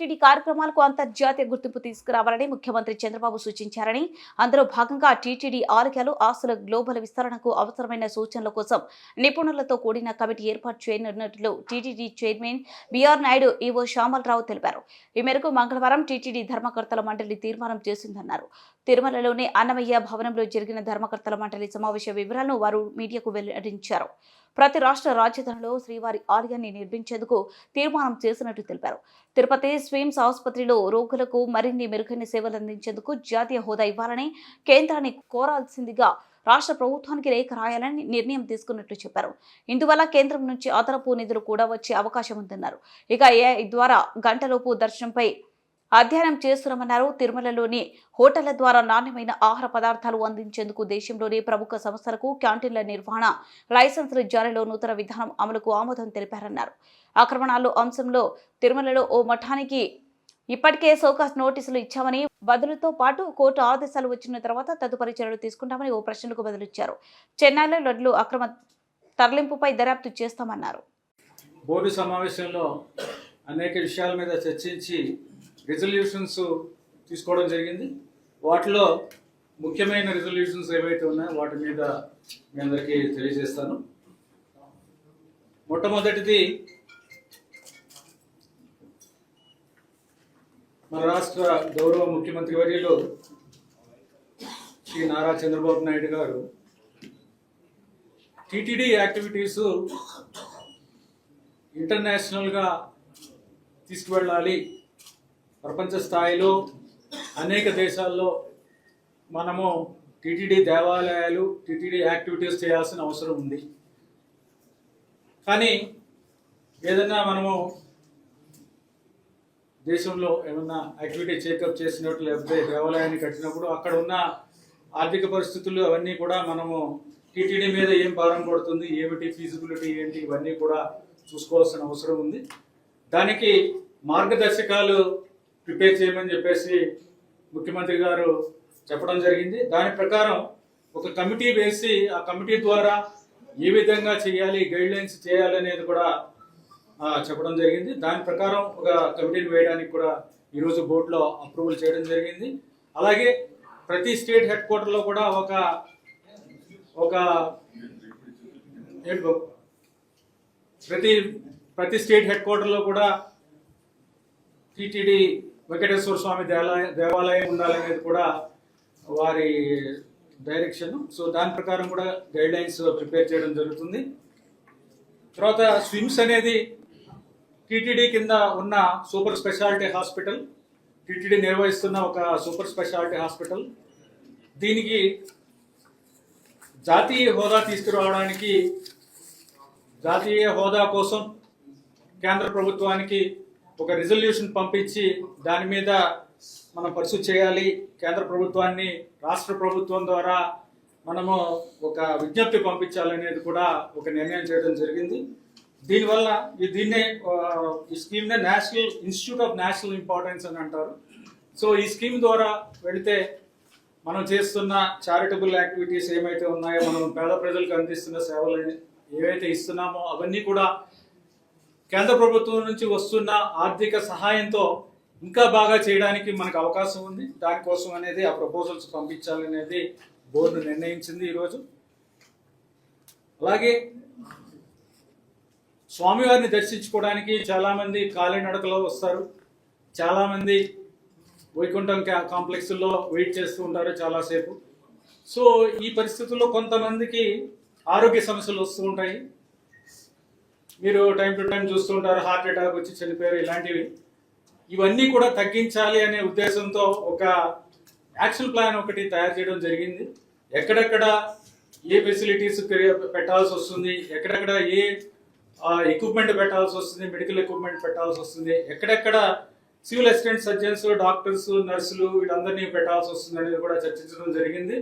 కార్యక్రమాలకు అంతర్జాతీయ గుర్తింపు తీసుకురావాలని ముఖ్యమంత్రి చంద్రబాబు సూచించారని అందులో భాగంగా టీటీడీ ఆరోగ్యాలు ఆస్తుల గ్లోబల్ విస్తరణకు అవసరమైన సూచనల కోసం నిపుణులతో కూడిన కమిటీ ఏర్పాటు చేయనున్నట్లు TTD chairman BR Naidu EO Syamala Rao తెలిపారు. ఈ మేరకు మంగళవారం టీటీడీ ధర్మకర్తల మండలి తీర్మానం చేసిందన్నారు. తిరుమలలోని అన్నమయ్య భవనంలో జరిగిన ధర్మకర్తల మండలి సమావేశ వివరాలను వారు మీడియాకు వెల్లడించారు. ప్రతి రాష్ట్ర రాజధానిలో శ్రీవారి ఆలయాన్ని నిర్మించేందుకు తీర్మానం చేసినట్టు తెలిపారు. తిరుపతి స్విమ్స్ ఆసుపత్రిలో రోగులకు మరిన్ని మెరుగైన సేవలు అందించేందుకు జాతీయ హోదా ఇవ్వాలని కేంద్రాన్ని కోరాల్సిందిగా రాష్ట్ర ప్రభుత్వానికి లేఖ రాయాలని నిర్ణయం తీసుకున్నట్లు చెప్పారు. ఇందువల్ల కేంద్రం నుంచి అదనపు నిధులు కూడా వచ్చే అవకాశం ఉందన్నారు. ఇక ఏఐ ద్వారా గంటలోపు దర్శనంపై అధ్యయనం చేస్తున్నామన్నారు. తిరుమలలోని హోటళ్ళ ద్వారా నాణ్యమైన ఆహార పదార్థాలు అందించేందుకు దేశంలోని ప్రముఖ సంస్థలకు క్యాంటీన్ల నిర్వహణ లైసెన్సుల జారీలో నూతన విధానం అమలుకు ఆమోదం తెలిపారన్నారు. ఆక్రమణాలు అంశంలో తిరుమలలో ఓ మఠానికి ఇప్పటికే సోకాస్ నోటీసులు ఇచ్చామని బదులుతో పాటు కోర్టు ఆదేశాలు వచ్చిన తర్వాత తదుపరి చర్యలు తీసుకుంటామని ఓ ప్రశ్నలకు బదులిచ్చారు. చెన్నైలో లడ్లు అక్రమ తరలింపుపై దర్యాప్తు చేస్తామన్నారు. బోర్డు సమావేశంలో అనేక విషయాల మీద చర్చించి రిజల్యూషన్స్ తీసుకోవడం జరిగింది. వాటిలో ముఖ్యమైన రిజల్యూషన్స్ ఏవైతే ఉన్నాయో వాటి మీద మీ అందరికీ తెలియజేస్తాను. మొట్టమొదటిది మన రాష్ట్ర గౌరవ ముఖ్యమంత్రి వర్యులు శ్రీ నారా చంద్రబాబు నాయుడు గారు టీటీడీ యాక్టివిటీస్ ఇంటర్నేషనల్గా తీసుకువెళ్ళాలి ప్రపంచ స్థాయిలో అనేక దేశాల్లో మనము టీటీడీ దేవాలయాలు టీటీడీ యాక్టివిటీస్ చేయాల్సిన అవసరం ఉంది. కానీ ఏదైనా మనము దేశంలో ఏమన్నా యాక్టివిటీ చెకప్ చేసినట్టు లేకపోతే దేవాలయాన్ని కట్టినప్పుడు అక్కడ ఉన్న ఆర్థిక పరిస్థితులు అవన్నీ కూడా మనము టీటీడీ మీద ఏం భారం పడుతుంది ఏమిటి ఫీజిబిలిటీ ఏంటి ఇవన్నీ కూడా చూసుకోవాల్సిన అవసరం ఉంది. దానికి మార్గదర్శకాలు ప్రిపేర్ చేయమని చెప్పేసి ముఖ్యమంత్రి గారు చెప్పడం జరిగింది. దాని ప్రకారం ఒక కమిటీ వేసి ఆ కమిటీ ద్వారా ఏ విధంగా చేయాలి గైడ్ లైన్స్ చేయాలి అనేది కూడా చెప్పడం జరిగింది. దాని ప్రకారం ఒక కమిటీని వేయడానికి కూడా ఈరోజు బోర్డులో అప్రూవల్ చేయడం జరిగింది. అలాగే ప్రతి స్టేట్ హెడ్ క్వార్టర్లో కూడా ఒక ఒక ప్రతి ప్రతి స్టేట్ హెడ్ క్వార్టర్లో కూడా టీటీడీ వెంకటేశ్వర స్వామి దేవాలయం ఉండాలనేది కూడా వారి డైరెక్షన్. సో దాని ప్రకారం కూడా గైడ్ లైన్స్ ప్రిపేర్ చేయడం జరుగుతుంది. తర్వాత స్విమ్స్ అనేది టీటీడీ కింద ఉన్న సూపర్ స్పెషాలిటీ హాస్పిటల్. టీటీడీ నిర్వహిస్తున్న ఒక సూపర్ స్పెషాలిటీ హాస్పిటల్. దీనికి జాతీయ హోదా తీసుకురావడానికి జాతీయ హోదా కోసం కేంద్ర ప్రభుత్వానికి ఒక రిజల్యూషన్ పంపించి దాని మీద మనం పర్సూ చేయాలి. కేంద్ర ప్రభుత్వాన్ని రాష్ట్ర ప్రభుత్వం ద్వారా మనము ఒక విజ్ఞప్తి పంపించాలనేది కూడా ఒక నిర్ణయం చేయడం జరిగింది. దీనివల్ల ఈ దీన్నే ఈ స్కీమ్నే national institute of national importance అని అంటారు. సో ఈ స్కీమ్ ద్వారా వెళితే మనం చేస్తున్న చారిటబుల్ యాక్టివిటీస్ ఏమైతే ఉన్నాయో మనం పేద ప్రజలకు అందిస్తున్న సేవలు ఏవైతే ఇస్తున్నామో అవన్నీ కూడా కేంద్ర ప్రభుత్వం నుంచి వస్తున్న ఆర్థిక సహాయంతో ఇంకా బాగా చేయడానికి మనకు అవకాశం ఉంది. దానికోసం అనేది ఆ ప్రపోజల్స్ పంపించాలనేది బోర్డు నిర్ణయించింది ఈరోజు. అలాగే స్వామివారిని దర్శించుకోవడానికి చాలామంది కాలినడకలో వస్తారు. చాలామంది వైకుంఠం కాంప్లెక్స్లో వెయిట్ చేస్తూ ఉంటారు చాలాసేపు. సో ఈ పరిస్థితుల్లో కొంతమందికి ఆరోగ్య సమస్యలు వస్తూ ఉంటాయి. మీరు టైం టు టైం చూస్తూ ఉంటారు హార్ట్ అటాక్ వచ్చి చనిపోయారు ఇలాంటివి. ఇవన్నీ కూడా తగ్గించాలి అనే ఉద్దేశంతో ఒక యాక్షన్ ప్లాన్ ఒకటి తయారు చేయడం జరిగింది. ఎక్కడెక్కడ ఏ ఫెసిలిటీస్ పెట్టాల్సి వస్తుంది ఎక్కడెక్కడ ఏ ఎక్విప్మెంట్ పెట్టాల్సి వస్తుంది మెడికల్ ఎక్విప్మెంట్ పెట్టాల్సి వస్తుంది ఎక్కడెక్కడ సివిల్ అసిస్టెంట్ సర్జన్స్ డాక్టర్స్ నర్సులు వీళ్ళందరినీ పెట్టాల్సి వస్తుంది అనేది కూడా చర్చించడం జరిగింది.